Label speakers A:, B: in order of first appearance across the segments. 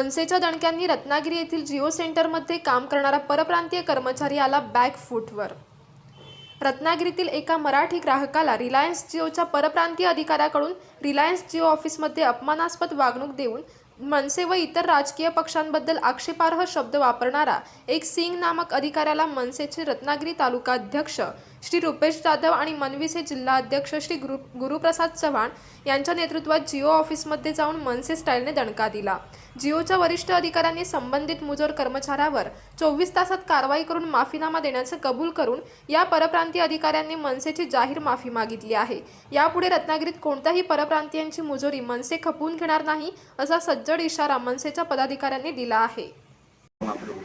A: मनसेच्या दणक्यांनी रत्नागिरी येथील जिओ सेंटरमध्ये काम करणारा परप्रांतीय कर्मचारी आला बॅक फूटवर. रत्नागिरीतील एका मराठी ग्राहकाला रिलायन्स जिओच्या परप्रांतीय अधिकाऱ्याकडून रिलायन्स जिओ ऑफिसमध्ये अपमानास्पद वागणूक देऊन मनसे व इतर राजकीय पक्षांबद्दल आक्षेपार्ह शब्द वापरणारा एक सिंग नामक अधिकाऱ्याला मनसेचे रत्नागिरी तालुका अध्यक्ष श्री रुपेश जाधव आणि मनविसे जिल्हा अध्यक्ष श्री गुरु गुरुप्रसाद चव्हाण यांच्या नेतृत्वात जिओ ऑफिसमध्ये जाऊन मनसे स्टाईलने दणका दिला. जिओच्या वरिष्ठ अधिकाऱ्यांनी संबंधित मुजोर कर्मचाऱ्यावर चोवीस तासात कारवाई करून माफीनामा देण्याचं कबूल करून या परप्रांतीय अधिकाऱ्यांनी मनसेची जाहीर माफी मागितली आहे. यापुढे रत्नागिरीत कोणत्याही परप्रांतीयांची मुजोरी मनसे खपवून घेणार नाही असा सज्जड इशारा मनसेच्या पदाधिकाऱ्यांनी दिला आहे.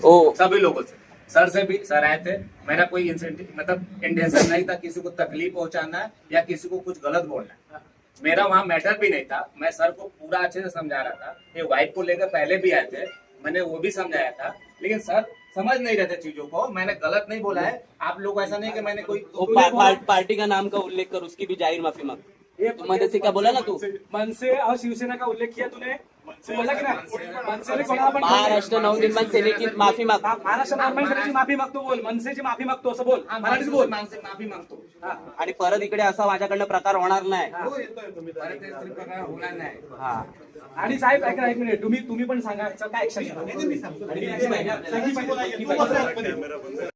B: ओ.
C: सभी लोगों से। सर से भी सर आए थे। मेरा कोई इंसेंटिव मतलब इंटेंशन नहीं था किसी को तकलीफ पहुंचाना या किसी को कुछ गलत बोलना। मेरा वहाँ मैटर भी नहीं था। मैं सर को पूरा अच्छे से समझा रहा था। ये वाइफ को लेकर पहले भी आए थे। मैंने वो भी समझाया था। लेकिन सर समझ नहीं रहे थे चीज़ों को। मैंने गलत नहीं बोला है। आप लोग ऐसा नहीं कि मैंने कोई
B: वो पा, पा, पार्टी का नाम का उल्लेख कर उसकी भी ज़ाहिर माफ़ी मांग। तू मध्ये से क्या बोला ना तू.
D: मनसे और शिवसेना का उल्लेख किया तूने? बोला की नाही? मनसेने कोणाला पण
B: महाराष्ट्र नवनिर्माण सेनेची माफी माग
D: मा- महाराष्ट्र नवनिर्माण सेनेची माफी मागतो बोल. मनसेची माफी मागतो असं बोल. मराठीत
C: माफी
D: बोल.
C: मांगते माफी मांगतो.
B: आणि परत इकडे असा माझ्याकडनं प्रकार होणार नाही.
C: परत ते तरी प्रकार होणार नाही.
B: हा.
D: आणि साहेब ऐका एक मिनिट. तुम्ही तुम्ही पण सांगा याचं काय ऍक्शन